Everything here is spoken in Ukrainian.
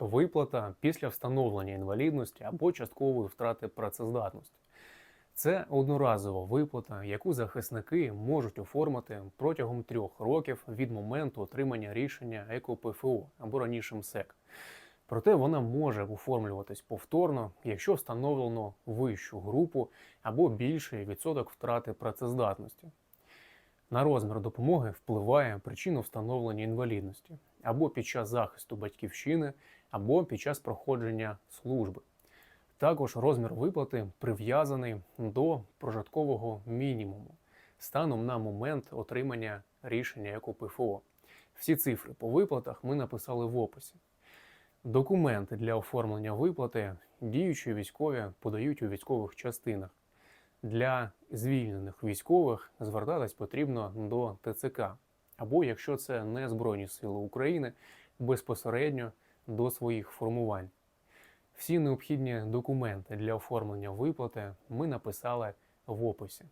Виплата після встановлення інвалідності або часткової втрати працездатності. Це одноразова виплата, яку захисники можуть оформити протягом трьох років від моменту отримання рішення ЕКО-ПФО або раніше МСЕК. Проте вона може оформлюватись повторно, якщо встановлено вищу групу або більший відсоток втрати працездатності. На розмір допомоги впливає причина встановлення інвалідності або під час захисту батьківщини, або під час проходження служби. Також розмір виплати прив'язаний до прожиткового мінімуму станом на момент отримання рішення як у ПФО. Всі цифри по виплатах ми написали в описі. Документи для оформлення виплати діючі військові подають у військових частинах. Для звільнених військових звертатись потрібно до ТЦК, або якщо це не Збройні Сили України, безпосередньо до своїх формувань. Всі необхідні документи для оформлення виплати ми написали в описі.